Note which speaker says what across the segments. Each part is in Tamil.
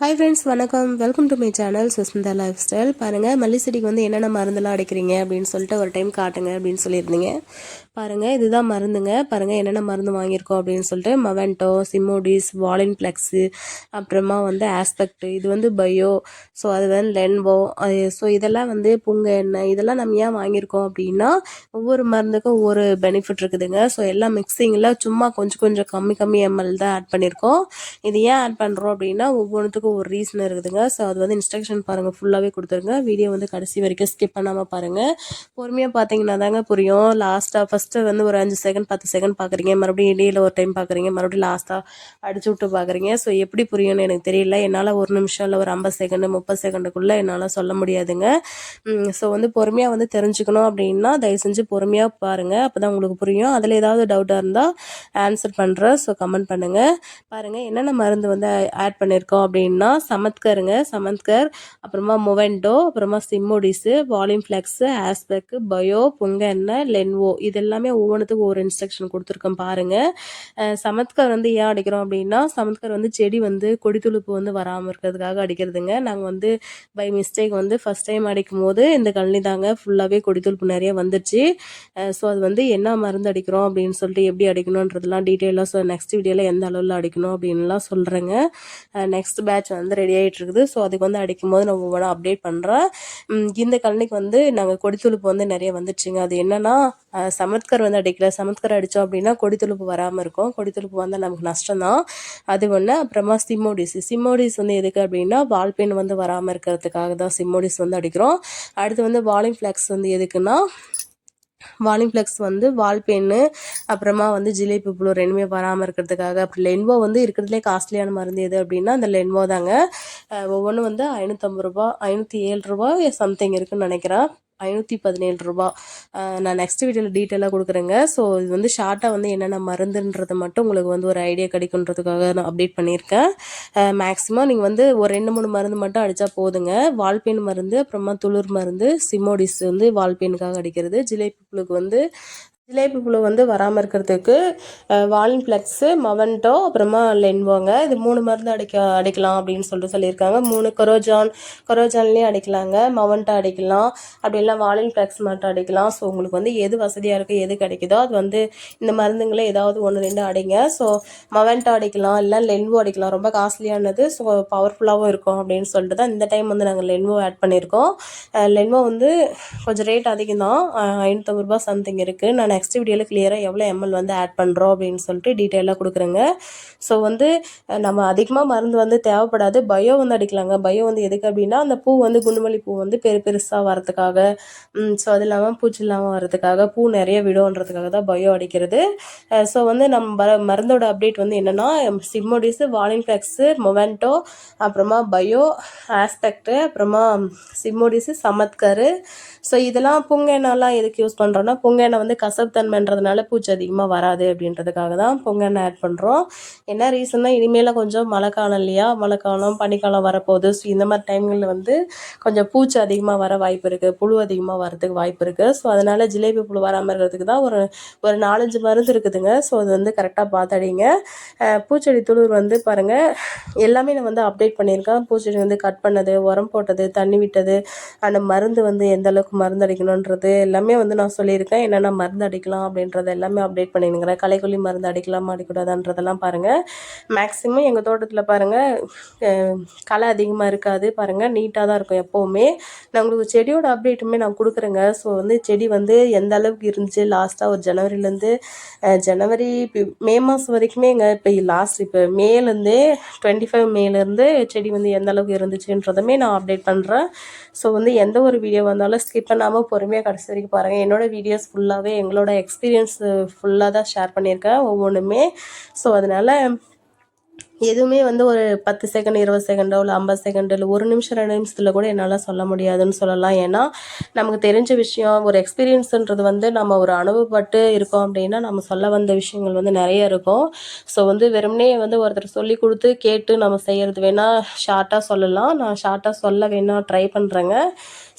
Speaker 1: ஹாய் ஃப்ரெண்ட்ஸ் வணக்கம். Welcome to my channel Sushmita lifestyle பாருங்கள் மல்லி செடிக்கு வந்து என்னென்ன மருந்தெல்லாம் அடிக்கிறீங்க அப்படின்னு சொல்லிட்டு ஒரு டைம் காட்டுங்க அப்படின்னு சொல்லியிருந்தீங்க. பாருங்கள் இதுதான் மருந்துங்க. பாருங்கள் என்னென்ன மருந்து வாங்கியிருக்கோம் அப்படின்னு சொல்லிட்டு மவென்டோ சிமோடிஸ் வாலின் பிளக்ஸு அப்புறமா வந்து ஆஸ்பெக்ட் இது வந்து பயோ ஸோ அது வந்து லென்வோ ஸோ இதெல்லாம் வந்து புங்க எண்ணெய் இதெல்லாம் நம்ம ஏன் வாங்கியிருக்கோம் அப்படின்னா ஒவ்வொரு மருந்துக்கும் ஒவ்வொரு பெனிஃபிட் இருக்குதுங்க. ஸோ எல்லாம் மிக்சிங்கில் சும்மா கொஞ்சம் கொஞ்சம் கம்மி கம்மி எம்எல் தான் ஆட் பண்ணியிருக்கோம். இது ஏன் ஆட் பண்ணுறோம் அப்படின்னா ஒவ்வொன்றுத்துக்கும் ஒரு ரீசன் இருக்குதுங்க. ஸோ அது வந்து இன்ஸ்ட்ரக்ஷன் பாருங்கள் ஃபுல்லாகவே கொடுத்துருங்க. வீடியோ வந்து கடைசி வரைக்கும் ஸ்கிப் பண்ணாமல் பாருங்கள் பொறுமையாக பார்த்தீங்கன்னா தாங்க புரியும். லாஸ்ட்டாக ஃபஸ்ட்டு வந்து ஒரு அஞ்சு செகண்ட் பத்து செகண்ட் பார்க்குறீங்க மறுபடியும் இடையில ஒரு டைம் பார்க்குறீங்க மறுபடியும் லாஸ்ட்டாக அடிச்சு விட்டு பார்க்குறீங்க ஸோ எப்படி புரியும்னு எனக்கு தெரியல. என்னால் ஒரு நிமிஷம் இல்லை ஒரு ஐம்பது செகண்டு முப்பது செகண்டுக்குள்ளே என்னால் சொல்ல முடியாதுங்க. ஸோ வந்து பொறுமையாக வந்து தெரிஞ்சுக்கணும் அப்படின்னா தயவு செஞ்சு பொறுமையாக பாருங்கள் அப்போ தான் உங்களுக்கு புரியும். அதில் ஏதாவது டவுட்டாக இருந்தால் ஆன்சர் பண்ணுறேன் ஸோ கமெண்ட் பண்ணுங்கள் பாருங்கள் என்னென்ன மருந்து வந்து ஆட் பண்ணியிருக்கோம் அப்படின்னு அப்படின்னா சமத்கருங்க. சமத்கர் அப்புறமா மொவெண்டோ அப்புறமா Simodis volume flex aspect bio புங்க எண்ணெய் லென்வோ இது எல்லாமே ஒவ்வொன்றுத்துக்கும் ஒரு இன்ஸ்ட்ரக்ஷன் கொடுத்துருக்கோம் பாருங்கள் சமத்கர் வந்து ஏன் அடிக்கிறோம் அப்படின்னா சமத்கர் வந்து செடி வந்து கொடித்துளுப்பு வந்து வராமல் இருக்கிறதுக்காக அடிக்கிறதுங்க. நாங்கள் வந்து பை மிஸ்டேக் வந்து ஃபஸ்ட் டைம் அடிக்கும் போது இந்த கழனி தாங்க ஃபுல்லாகவே கொடித்துளுப்பு நிறைய வந்துருச்சு. ஸோ அது வந்து என்ன மருந்து அடிக்கிறோம் அப்படின்னு சொல்லிட்டு எப்படி அடிக்கணுன்றதுலாம் டீட்டெயிலாக ஸோ நெக்ஸ்ட் வீடியோவில் எந்த அளவில் அடிக்கணும் அப்படின்லாம் சொல்கிறேங்க நெக்ஸ்ட் பேட்ச் வந்து ரெடி ஆகிட்டு இருக்குது ஸோ அதுக்கு வந்து அடிக்கும் போது நான் ஒவ்வொன்றா அப்டேட் பண்ணுறேன் இந்த கழனிக்கு வந்து நாங்கள் கொடித்துழுப்பு வந்து நிறைய வந்துடுச்சுங்க அது என்னென்னா சமத்கர் வந்து அடிக்கல. சமத்கர் அடித்தோம் அப்படின்னா கொடித்துழுப்பு வராமல் இருக்கும். கொடித்துழுப்பு வந்தால் நமக்கு நஷ்டம் தான் அது ஒன்று அப்புறமா சிம்மோடிஸ். சிம்மோடிஸ் வந்து எதுக்கு அப்படின்னா வால்பெயின் வந்து வராமல் இருக்கிறதுக்காக தான் சிம்மோடிஸ் வந்து அடிக்கிறோம். அடுத்து வந்து வாலிங் ஃப்ளாக்ஸ் வந்து எதுக்குன்னா வாலிங் ஃப்ளெக்ஸ் வந்து வால் பென்னு அப்புறமா வந்து ஜிலேபி புழு ரெண்டுமே வராமல் இருக்கிறதுக்காக அப்படி லென்வோ வந்து இருக்கிறதுலே காஸ்ட்லியான மருந்து எது அப்படின்னா அந்த லென்வோ தாங்க. ஒவ்வொன்றும் வந்து ஐநூற்றம்பது ரூபா ஐநூற்றி ஏழு ரூபா சம்திங் இருக்குன்னு நினைக்கிறேன். ஐநூற்றி பதினேழு ரூபா. நான் நெக்ஸ்ட் வீடியோவில் டீட்டெயிலாக கொடுக்குறேங்க. ஸோ இது வந்து ஷார்ட்டாக வந்து என்னென்ன மருந்துன்றது மட்டும் உங்களுக்கு வந்து ஒரு ஐடியா கிடைக்குன்றதுக்காக நான் அப்டேட் பண்ணியிருக்கேன். மேக்ஸிமம் நீங்கள் வந்து ஒரு ரெண்டு மூணு மருந்து மட்டும் அடித்தா போதுங்க. வால்பெயின் மருந்து அப்புறமா துளிர் மருந்து சிமோடிஸ் வந்து வால்பெயினுக்காக அடிக்கிறது. ஜிலேபி புழுக்கு வந்து ஜிலேபி புழு வந்து வராமல் இருக்கிறதுக்கு வாலின் ஃப்ளெக்ஸு மவன்டோ அப்புறமா லென்வோங்க. இது மூணு மருந்து அடிக்க அடிக்கலாம் அப்படின்னு சொல்லிட்டு சொல்லியிருக்காங்க. மூணு கொரோஜான் கொரோஜான்லேயும் அடிக்கலாங்க. மவன்டோ அடிக்கலாம். அப்படி இல்லை வாலின் ஃப்ளெக்ஸ் மட்டும் அடிக்கலாம். ஸோ உங்களுக்கு வந்து எது வசதியாக இருக்குது எது கிடைக்குதோ அது வந்து இந்த மருந்துங்களே ஏதாவது ஒன்று ரெண்டு அடிங்க. ஸோ மவன்டோ அடிக்கலாம். இல்லை லென்வோ அடிக்கலாம். ரொம்ப காஸ்ட்லியானது. ஸோ பவர்ஃபுல்லாகவும் இருக்கும் அப்படின்னு சொல்லிட்டு தான் இந்த டைம் வந்து நாங்கள் லென்வோ ஆட் பண்ணியிருக்கோம். லென்வோ வந்து கொஞ்சம் ரேட் அதிகம் தான் ஐநூற்றம்பது ரூபா சம்திங் இருக்குது நான் நெக்ஸ்ட் வீடியோவில் கிளியராக எவ்வளோ எம்எல் வந்து ஆட் பண்ணுறோம் அப்படின்னு சொல்லிட்டு டீட்டெயிலாக கொடுக்குறேங்க. ஸோ வந்து நம்ம அதிகமாக மருந்து வந்து தேவைப்படாது. பயோ வந்து அடிக்கலாங்க. பயோ வந்து எதுக்கு அப்படின்னா அந்த பூ வந்து குண்டுமல்லி பூ வந்து பெரு பெருசாக வரதுக்காக ஸோ அது இல்லாமல் பூச்சி இல்லாமல் வரதுக்காக பூ நிறைய விடுன்றதுக்காக தான் பயோ அடிக்கிறது. ஸோ வந்து நம்ம மருந்தோட அப்டேட் வந்து என்னென்னா சிம்மோடிஸு வாலின் மொமெண்டோ அப்புறமா பயோ ஆஸ்பெக்ட்டு அப்புறமா சிம்மோடிஸு சமத்கரு ஸோ இதெல்லாம் புங்க எண்ணெய்லாம் எதுக்கு யூஸ் பண்ணுறோன்னா புங்க எண்ணெய் வந்து கசப்புத்தன்மைன்றதுனால பூச்சி அதிகமாக வராது அப்படின்றதுக்காக தான் பொங்கன்னு ஆட் பண்ணுறோம் என்ன ரீசன்னா இனிமேல் கொஞ்சம் மழை காலம் இல்லையா? மழை காலம் பனிக்காலம் வரப்போகுது. ஸோ இந்த மாதிரி டைம்களில் வந்து கொஞ்சம் பூச்சி அதிகமாக வர வாய்ப்பு இருக்குது புழு அதிகமாக வரதுக்கு வாய்ப்பு இருக்குது ஸோ அதனால் ஜிலேபி புழு வராமல் இருக்கிறதுக்கு தான் ஒரு ஒரு நாலஞ்சு மருந்து இருக்குதுங்க. ஸோ அது வந்து கரெக்டாக பார்த்தடிங்க பூச்செடி துளிர் வந்து பாருங்கள் எல்லாமே நான் வந்து அப்டேட் பண்ணியிருக்கேன். பூச்செடி வந்து கட் பண்ணது உரம் போட்டது தண்ணி விட்டது அந்த மருந்து வந்து எந்த அளவுக்கு மருந்து அடிக்கணுன்றது எல்லாமே வந்து நான் சொல்லியிருக்கேன். என்னென்ன மருந்து அடிக்கலாம் அப்படின்றது எல்லாமே அப்டேட் பண்ணிடுங்கிறேன் களைக்கொல்லி மருந்து அடிக்கலாமா அடிக்கூடாதான்றதெல்லாம் பாருங்கள் மேக்ஸிமம் எங்கள் தோட்டத்தில் பாருங்கள் களை அதிகமாக இருக்காது. பாருங்கள் நீட்டாக தான் இருக்கும் எப்போவுமே. நான் உங்களுக்கு செடியோட அப்டேட்டுமே நான் கொடுக்குறேங்க. ஸோ வந்து செடி வந்து எந்த அளவுக்கு இருந்துச்சு? லாஸ்ட்டாக ஒரு ஜனவரிலேருந்து ஜனவரி மே மாதம் வரைக்குமே எங்கள் இப்போ லாஸ்ட் இப்போ மேலேருந்தே டுவெண்ட்டி ஃபைவ் மேலேருந்து செடி வந்து எந்த அளவுக்கு இருந்துச்சுன்றதுமே நான் அப்டேட் பண்ணுறேன் ஸோ வந்து எந்த ஒரு வீடியோ வந்தாலும் ஸ்கிப் பண்ணாமல் பொறுமையாக கடைசி வரைக்கும் பாருங்கள் என்னோடய வீடியோஸ் ஃபுல்லாகவே எங்களோட எக்ஸ்பீரியன்ஸ் ஃபுல்லாக தான் ஷேர் பண்ணியிருக்கேன் ஒவ்வொன்றுமே ஸோ அதனால் எதுவுமே வந்து ஒரு பத்து செகண்ட் இருபது செகண்டோ இல்லை ஐம்பது செகண்ட் இல்லை ஒரு நிமிஷம் ரெண்டு நிமிஷத்தில் கூட என்னால் சொல்ல முடியாதுன்னு சொல்லலாம். ஏன்னா நமக்கு தெரிஞ்ச விஷயம் ஒரு எக்ஸ்பீரியன்ஸுன்றது வந்து நம்ம ஒரு அனுபவப்பட்டு இருக்கோம் அப்படின்னா நம்ம சொல்ல வந்த விஷயங்கள் வந்து நிறைய இருக்கும். ஸோ வந்து வெறுமனே வந்து ஒருத்தர் சொல்லி கொடுத்து கேட்டு நம்ம செய்கிறது வேணால் ஷார்ட்டாக சொல்லலாம். நான் ஷார்ட்டாக சொல்ல வேணால் ட்ரை பண்ணுறேங்க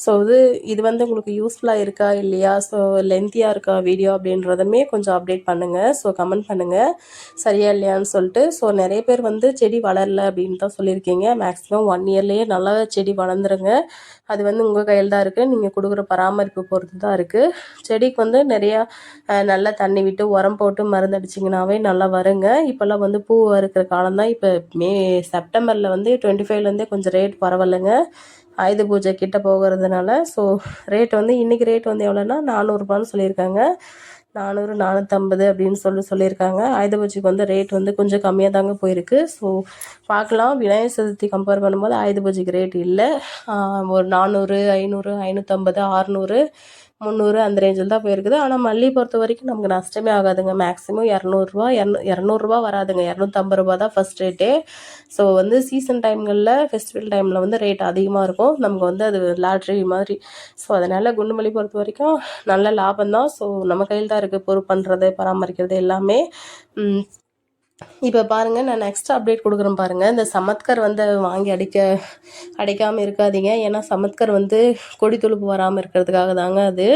Speaker 1: ஸோ இது இது வந்து உங்களுக்கு யூஸ்ஃபுல்லாக இருக்கா இல்லையா? ஸோ லென்த்தியாக இருக்கா வீடியோ அப்படின்றதுமே கொஞ்சம் அப்டேட் பண்ணுங்கள் ஸோ கமெண்ட் பண்ணுங்கள் சரியா இல்லையான்னு சொல்லிட்டு. ஸோ நிறைய பேர் வந்து செடி வளரல அப்படின்னு தான் சொல்லியிருக்கீங்க. மேக்ஸிமம் ஒன் இயர்லேயே நல்லா செடி வளர்ந்துருங்க. அது வந்து உங்கள் கையில் தான் இருக்குது நீங்கள் கொடுக்குற பராமரிப்பு பொறுத்து தான் இருக்குது செடிக்கு வந்து நிறையா நல்லா தண்ணி விட்டு உரம் போட்டு மருந்து அடிச்சிங்கனாவே நல்லா வருங்க. இப்போல்லாம் வந்து பூ இருக்கிற காலம் தான். இப்போ மே செப்டம்பரில் வந்து டுவெண்ட்டி ஃபைவ்லேருந்தே கொஞ்சம் ரேட் பரவாயில்லைங்க. ஆயுத பூஜை கிட்ட போகிறதுனால. ஸோ ரேட் வந்து இன்றைக்கி ரேட் வந்து எவ்வளோன்னா நானூறுரூபான்னு சொல்லியிருக்காங்க. நானூறு நானூற்றம்பது அப்படின்னு சொல்லி சொல்லியிருக்காங்க. ஆயுத பூஜைக்கு வந்து ரேட் வந்து கொஞ்சம் கம்மியாக தாங்க போயிருக்கு. ஸோ பார்க்கலாம். விநாயகர் சதுர்த்தி கம்பேர் பண்ணும்போது ஆயுத பூஜைக்கு ரேட் இல்லை ஒரு நானூறு ஐநூறு ஐநூற்றம்பது ஆறுநூறு முந்நூறு அந்த ரேஞ்சில் தான் போயிருக்குது. ஆனால் மல்லி பொறுத்த வரைக்கும் நமக்கு நஷ்டமே ஆகாதுங்க. மேக்ஸிமம் இரநூறுவா இரநூ இரநூறுபா வராதுங்க. இரநூத்தம்பது ரூபா தான் ஃபஸ்ட் ரேட்டே ஸோ வந்து சீசன் டைம்களில் ஃபெஸ்டிவல் டைமில் வந்து ரேட் அதிகமாக இருக்கும். நமக்கு வந்து அது லாட்ரி மாதிரி. ஸோ அதனால் குண்டுமல்லி பொறுத்த வரைக்கும் நல்ல லாபம் தான். ஸோ நம்ம கையில் தான் இருக்குது பொறுப்பு பண்ணுறது பராமரிக்கிறது எல்லாமே. இப்போ பாருங்கள் நான் நெக்ஸ்ட் அப்டேட் கொடுக்குறேன் பாருங்கள் இந்த சமத்கர் வந்து வாங்கி அடிக்க அடிக்காமல் இருக்காதீங்க. ஏன்னா சமத்கர் வந்து கொடி துளுப்பு வராமல் இருக்கிறதுக்காக தாங்க அது.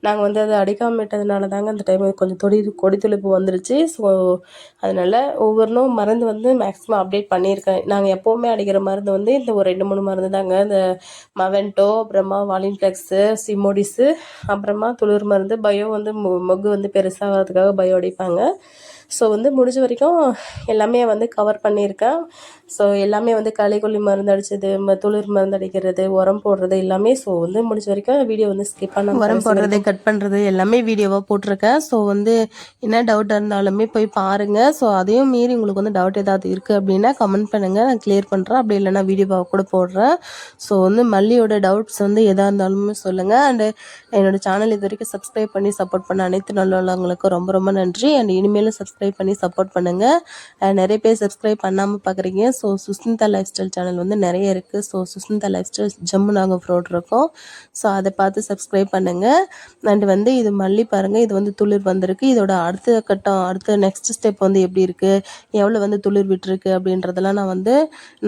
Speaker 1: நாங்கள் வந்து அதை அடிக்காமல் விட்டதுனால தாங்க அந்த டைம் கொஞ்சம் தொடி கொடி துளுப்பு வந்துருச்சு. ஸோ அதனால் ஒவ்வொன்றும் மருந்து வந்து மேக்ஸிமம் அப்டேட் பண்ணியிருக்கேன். நாங்கள் எப்போவுமே அடிக்கிற மருந்து வந்து இந்த ஒரு ரெண்டு மூணு மருந்து தாங்க. இந்த மவென்டோ அப்புறமா வாலின்ஃப்ளெக்ஸு சிமோடிஸு அப்புறமா துளிர் மருந்து பயோ வந்து மொ- மொக்கு வந்து பெருசாகிறதுக்காக பயோ அடிப்பாங்க. ஸோ வந்து முடிஞ்ச வரைக்கும் எல்லாமே வந்து கவர் பண்ணியிருக்கேன். ஸோ எல்லாமே வந்து களைக்கொல்லி மருந்து அடிச்சது ம துளிர் மருந்து அடிக்கிறது உரம் போடுறது எல்லாமே ஸோ வந்து முடிஞ்ச வரைக்கும் வீடியோ வந்து ஸ்கிப் பண்ண உரம் போடுறது கட் பண்ணுறது எல்லாமே வீடியோவாக போட்டிருக்கேன். ஸோ வந்து என்ன டவுட் இருந்தாலுமே போய் பாருங்கள் ஸோ அதையும் மீறி உங்களுக்கு வந்து டவுட் ஏதாவது இருக்குது அப்படின்னா கமெண்ட் பண்ணுங்கள் நான் கிளியர் பண்ணுறேன் அப்படி இல்லைன்னா வீடியோவாக கூட போடுறேன். ஸோ வந்து மல்லியோட டவுட்ஸ் வந்து எதாக இருந்தாலுமே சொல்லுங்கள் அண்டு என்னோட சேனல் இது வரைக்கும் சப்ஸ்கிரைப் பண்ணி சப்போர்ட் பண்ண அனைத்து நல்லவங்களுக்கும் ரொம்ப ரொம்ப நன்றி. அண்ட் இனிமேலும் சப்ஸ்கிரைப் பண்ணி சப்போர்ட் பண்ணுங்கள் நிறைய பேர் சப்ஸ்கிரைப் பண்ணாமல் பார்க்குறீங்க so Sushmita lifestyle channel வந்து நிறைய இருக்குது ஸோ சுஸ்மிதா லைஃப் ஸ்டைல் ஜம்மு நாங்கள் ஃப்ரோட் இருக்கோம். ஸோ அதை பார்த்து சப்ஸ்கிரைப் பண்ணுங்கள் அண்ட் வந்து இது மல்லி பாருங்கள் இது வந்து துளிர் வந்திருக்கு. இதோட அடுத்த கட்டம் அடுத்த நெக்ஸ்ட் ஸ்டெப் வந்து எப்படி இருக்குது எவ்வளோ வந்து துளிர் விட்டுருக்கு அப்படின்றதெல்லாம் நான் வந்து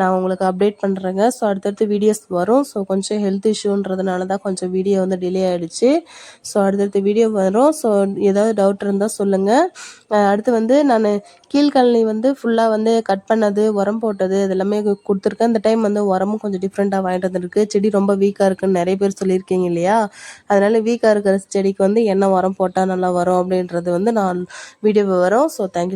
Speaker 1: நான் உங்களுக்கு அப்டேட் பண்ணுறேங்க ஸோ அடுத்தடுத்து வீடியோஸ் வரும். ஸோ கொஞ்சம் ஹெல்த் இஷ்யூன்றதுனால தான் கொஞ்சம் வீடியோ வந்து டிலே ஆகிடுச்சு ஸோ அடுத்தடுத்து வீடியோ வரும். ஸோ ஏதாவது டவுட் இருந்தால் சொல்லுங்கள் அடுத்து வந்து நான் கீழ்கழனி வந்து ஃபுல்லாக வந்து கட் பண்ணது உரம் போட்டது இது எல்லாமே கொடுத்துருக்கேன். இந்த டைம் வந்து உரமும் கொஞ்சம் டிஃப்ரெண்ட்டாக வாங்கிட்டு வந்துருக்கு. செடி ரொம்ப வீக்காக இருக்குன்னு நிறைய பேர் சொல்லியிருக்கீங்க இல்லையா? அதனால வீக்காக இருக்கிற செடிக்கு வந்து என்ன உரம் போட்டால் நல்லா வரும் அப்படின்றது வந்து நான் வீடியோ வரும். So thank you